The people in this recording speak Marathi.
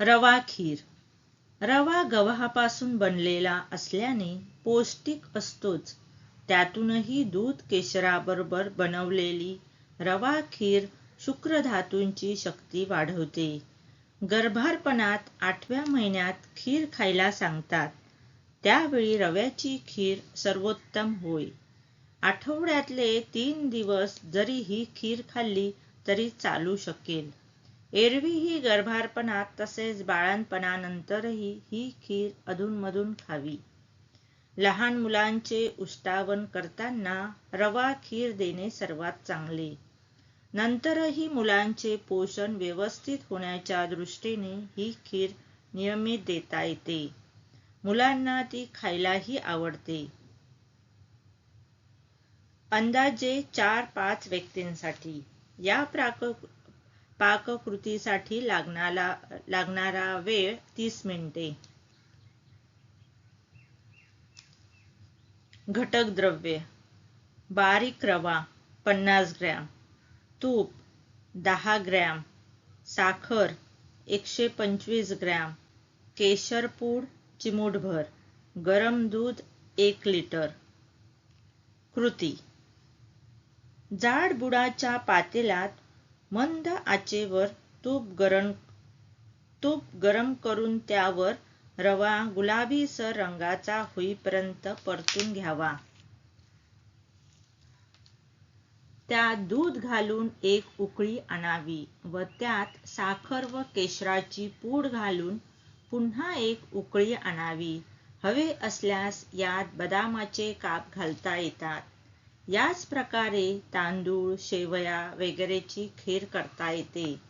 रवा खीर. रवा गव्हापासून बनलेला असल्याने पौष्टिक असतोच. त्यातूनही दूध केशराबरोबर बनवलेली रवा खीर शुक्रधातूंची शक्ती वाढवते. गर्भारपणात आठव्या महिन्यात खीर खायला सांगतात. त्यावेळी रव्याची खीर सर्वोत्तम होय. आठवड्यातले तीन दिवस जरी ही खीर खाल्ली तरी चालू शकेल. एरवीही गर्भारपणात तसेच बाळंतपणानंतरही ही खीर अधूनमधून खावी. लहान मुलांचे उष्टावण करताना रवा खीर देणे सर्वात चांगले. नंतरही मुलांचे पोषण व्यवस्थित होण्याच्या दृष्टीने ही खीर नियमित देता येते. मुलांना ती खायलाही आवडते. अंदाजे चार पाच व्यक्तींसाठी या प्राक पाककृतीसाठी लागणारा लागणारा वेळ तीस मिनिटे. घटक द्रव्ये. बारीक रवा पन्नास ग्रॅम. तूप दहा ग्रॅम. साखर एकशे पंचवीस ग्रॅम. केशरपूड चिमूटभर. गरम दूध एक लिटर. कृती. जाड बुडाच्या पातेल्यात मंद आचेवर तूप गरम तूप गरम करून त्यावर रवा गुलाबीसर रंगाचा होईपर्यंत परतून घ्यावा. त्यात दूध घालून एक उकळी आणावी व त्यात साखर व केशराची पूड घालून पुन्हा एक उकळी आणावी. हवे असल्यास यात बदामाचे काप घालता येतात. याच प्रकारे तांदूळ शेवया वगैरेची खीर करता येते.